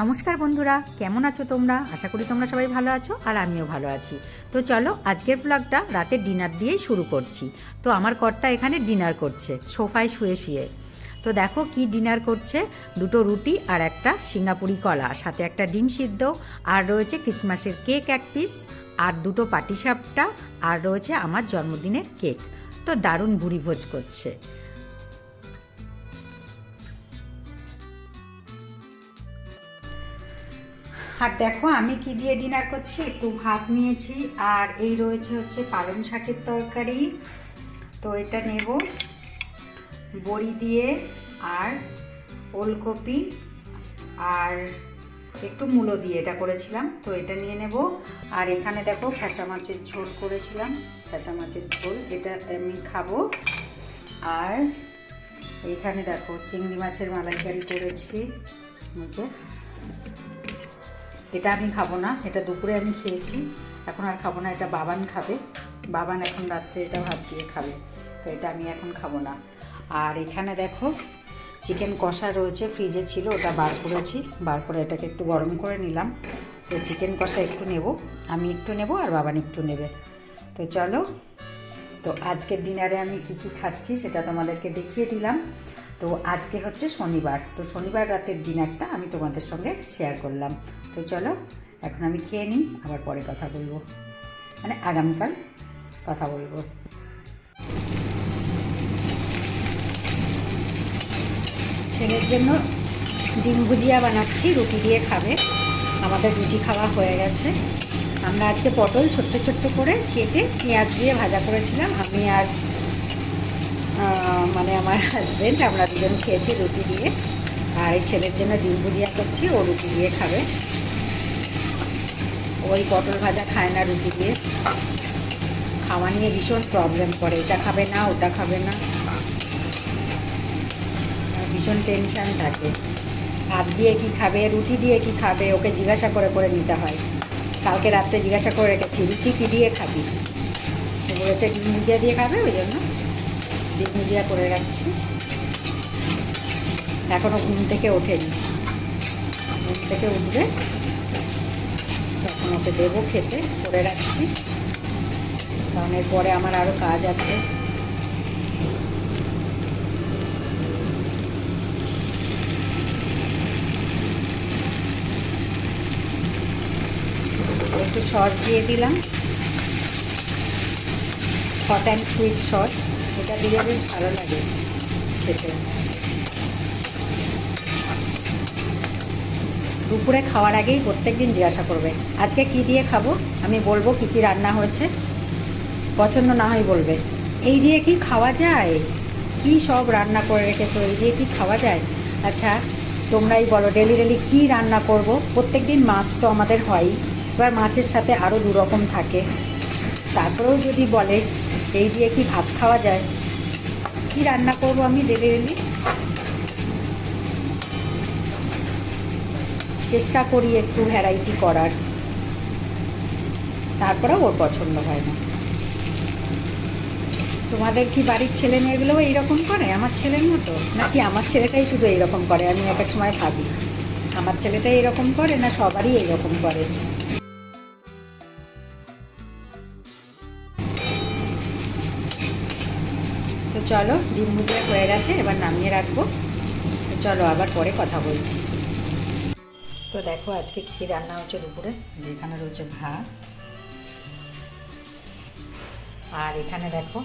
নমস্কার বন্ধুরা, কেমন আছো তোমরা? আশা করি তোমরা সবাই ভালো আছো আর আমিও ভালো আছি। তো চলো, আজকের ব্লগটা রাতের ডিনার দিয়েই শুরু করছি। তো আমার কর্তা এখানে ডিনার করছে, সোফায় শুয়ে শুয়ে। তো দেখো কি ডিনার করছে, দুটো রুটি আর একটা সিঙ্গাপুরি কলা, সাথে একটা ডিম সিদ্ধ, আর রয়েছে ক্রিসমাসের কেক এক পিস আর দুটো পাটিসাপটা, আর রয়েছে আমার জন্মদিনের কেক তো দারুণ ভুড়ি ভোজ করছে। আর দেখো, আমি কি দিয়ে ডিনার করছি? একটু ভাত নিয়েছি। আর এই রয়েছে হচ্ছে পালং শাকের তরকারি। তো এটা নেব। বড়ি দিয়ে আর ওলকপি আর একটু মূলো দিয়ে এটা করেছিলাম। তো এটা নিয়ে নেব। আর এখানে দেখো, ফ্যাসা মাছের ঝোল করেছিলাম। ফ্যাসা মাছের ঝোল, এটা আমি খাব। আর এইখানে দেখো, চিংড়ি মাছের মালাইকারি করেছি। যে এটা আমি খাব না, এটা দুপুরে আমি খেয়েছি, এখন আর খাব না, এটা বাবান খাবে। বাবান এখন রাত্রে এটা ভাত দিয়ে খাবে, তো এটা আমি এখন খাব না। আর এখানে দেখো চিকেন কষা রয়েছে ফ্রিজে ছিল, ওটা বার করেছি। বার করে এটাকে একটু গরম করে নিলাম। তো চিকেন কষা একটু নেব, আমি একটু নেব আর বাবান একটু নেবে। তো চলো, তো আজকের ডিনারে আমি কি কি খাচ্ছি সেটা তোমাদেরকে দেখিয়ে দিলাম। তো আজকে হচ্ছে শনিবার। তো শনিবার রাতের ডিনারটা আমি তোমাদের সঙ্গে শেয়ার করলাম। তো চলো, এখন আমি খেয়ে নিই, আবার পরে কথা বলব। মানে আগামীকাল কথা বলব। ছেলের জন্য ডিম ভুজিয়া বানাচ্ছি, রুটি দিয়ে খাবে। আমাদের রুটি খাওয়া হয়ে গেছে। আমরা আজকে পটল ছোট্ট ছোট্ট করে কেটে পেঁয়াজ দিয়ে ভাজা করেছিলাম। আমি আর মানে আমার হাজব্যান্ড আমরা দুজন খেয়েছি রুটি দিয়ে। আর এই ছেলের জন্য ডিম ভুজিয়া করছি, ও রুটি দিয়ে খাবে। ওই পটল ভাজা খায় না রুটি দিয়ে। খাওয়া নিয়ে ভীষণ প্রবলেম করে। এটা খাবে না, ওটা খাবে না। ভীষণ টেনশান থাকে। ভাত দিয়ে কি খাবে, রুটি দিয়ে কি খাবে, ওকে জিজ্ঞাসা করে করে নিতে হয়। কালকে রাত্রে জিজ্ঞাসা করে রেখেছি, রুটি কী দিয়ে খাবি? বলেছে ডিম ভুজিয়া দিয়ে খাবে ওই জন্য। ডিম ভুজিয়া করে রাখছি। এখনও ঘুম থেকে ওঠেনি। ঘুম থেকে উঠবে, তখন ওকে দেবো খেতে, করে রাখছি। কারণ এরপরে আমার আরও কাজ আছে। একটু সস দিয়ে দিলাম। হট অ্যান্ড সুইট সস এটা দিলে বেশ ভালো লাগে খেতে। দুপুরে খাওয়ার আগেই প্রত্যেক দিন জিজ্ঞাসা করবে, আজকে কি দিয়ে খাব? আমি বলব কী কী রান্না হয়েছে। পছন্দ না হয় বলবে, এই দিয়ে কি খাওয়া যায়? কি সব রান্না করে রেখেছো? এই দিয়ে কি খাওয়া যায়? আচ্ছা তোমরাই বলো, ডেলি ডেলি কি রান্না করব? প্রত্যেক দিন মাছ তো আমাদের হয়ই। এবার মাছের সাথে আরও দু রকম থাকে। তারপরেও যদি বলে এই দিয়ে কি ভাত খাওয়া যায়? কি রান্না করব আমি ডেলি এলি? চেষ্টা করি একটু ভ্যারাইটি করার। তারপরেও ওর পছন্দ হয় না। তোমাদের কি বাড়ির ছেলে মেয়েগুলোও এইরকম করে? আমার ছেলের মতো? নাকি আমার ছেলেটাই শুধু এইরকম করে? আমি এক এক সময় ভাবি, আমার ছেলেটাই এরকম করে না সবারই এইরকম করে? চলো, ডিম ভুজিয়া হয়ে গেছে, এবার নামিয়ে রাখব। চলো, আবার পরে কথা বলছি। তো দেখো, আজকে কী রান্না হচ্ছে দুপুরে? যেখানে রয়েছে ভাত। আর এখানে দেখো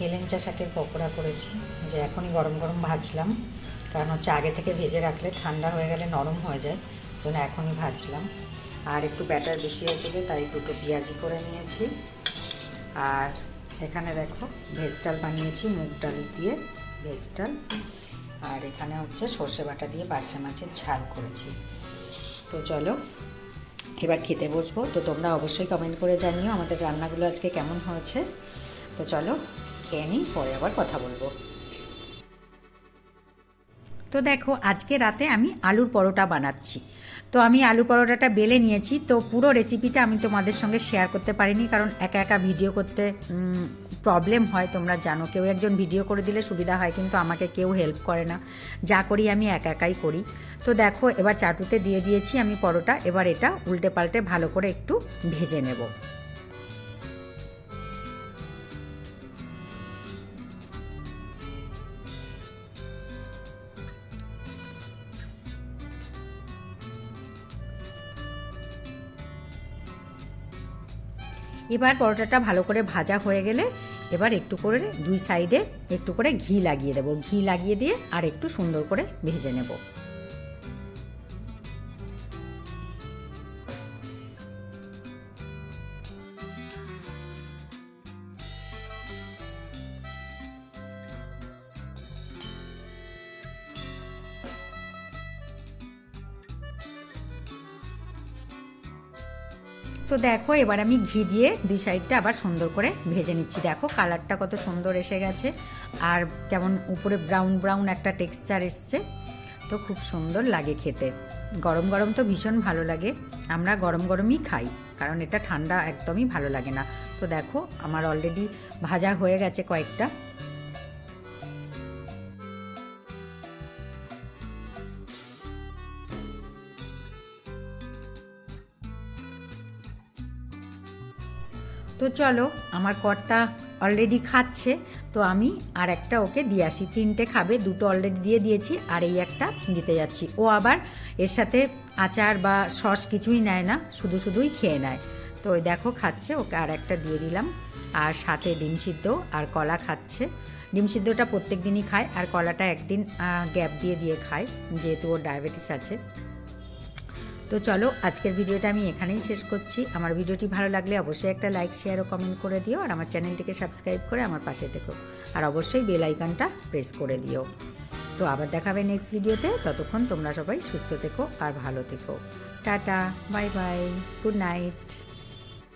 হেলেঞ্চা শাকের পকোড়া করেছি। যে এখনই গরম গরম ভাজলাম। কারণ হচ্ছে আগে থেকে ভেজে রাখলে ঠান্ডা হয়ে গেলে নরম হয়ে যায়। জন্য এখনই ভাজলাম। আর একটু ব্যাটার বেশি হয়েছিল, তাই দুটো পেঁয়াজি করে নিয়েছি। আর এখানে দেখো ভেজ ডাল বানিয়েছি, মুগ ডাল দিয়ে ভেজ ডাল। আর এখানে হচ্ছে সর্ষে বাটা দিয়ে বাচ্চা মাছের ঝাল করেছি। তো চলো, এবার খেতে বসবো। তো তোমরা অবশ্যই কমেন্ট করে জানিও আমাদের রান্নাগুলো আজকে কেমন হয়েছে। তো চলো, খেয়ে নিই, পরে আবার কথা বলব। তো দেখো, আজকে রাতে আমি আলুর পরোটা বানাচ্ছি। তো আমি আলু পরোটাটা বেলে নিয়েছি, তো পুরো রেসিপিটা আমি তোমাদের সঙ্গে শেয়ার করতে পারিনি, কারণ একা একা ভিডিও করতে প্রবলেম হয়, তোমরা জানো। কেউ একজন ভিডিও করে দিলে সুবিধা হয়, কিন্তু আমাকে কেউ হেল্প করে না। যা করি আমি একা একাই করি। তো দেখো, এবার চাটুতে দিয়ে দিয়েছি আমি পরোটা, এবার এটা উল্টে পাল্টে ভালো করে একটু ভেজে নেব। এবার পরোটাটা ভালো করে ভাজা হয়ে গেলে এবার একটু করে দুই সাইডে একটু করে ঘি লাগিয়ে দেবো। ঘি লাগিয়ে দিয়ে আর একটু সুন্দর করে ভেজে নেব। তো দেখো, এবার আমি ঘি দিয়ে দুই সাইডটা আবার সুন্দর করে ভেজে নিচ্ছি। দেখো, কালারটা কত সুন্দর এসে গেছে। আর কেমন উপরে ব্রাউন ব্রাউন একটা টেক্সচার এসছে। তো খুব সুন্দর লাগে খেতে। গরম গরম তো ভীষণ ভালো লাগে। আমরা গরম গরমই খাই, কারণ এটা ঠান্ডা একদমই ভালো লাগে না। তো দেখো, আমার অলরেডি ভাজা হয়ে গেছে কয়েকটা। তো চলো, আমার কর্তা অলরেডি খাচ্ছে, তো আমি আর একটা ওকে দিয়ে আসি। তিনটে খাবে, দুটো অলরেডি দিয়ে দিয়েছি, আর এই একটা দিতে যাচ্ছি। ও আবার এর সাথে আচার বা সস কিছুই নেয় না, শুধু শুধুই খেয়ে নেয়। তো ওই দেখো, খাচ্ছে, ওকে আর একটা দিয়ে দিলাম। আর সাথে ডিম সিদ্ধ আর কলা খাচ্ছে। ডিম সিদ্ধটা প্রত্যেক দিনই খায়, আর কলাটা একদিন গ্যাপ দিয়ে দিয়ে খায়, যেহেতু ওর ডায়াবেটিস আছে। তো চলো, আজকের ভিডিওটা আমি এখানেই শেষ করছি। আমার ভিডিওটি ভালো লাগলে অবশ্যই একটা লাইক শেয়ার ও কমেন্ট করে দিও আর আমার চ্যানেলটিকে সাবস্ক্রাইব করে আমার পাশে থেকো। আর অবশ্যই বেল আইকনটা প্রেস করে দিও। তো আবার দেখাবে নেক্সট ভিডিওতে। ততক্ষণ তোমরা সবাই সুস্থ থেকো আর ভালো থেকো। Tata bye bye good night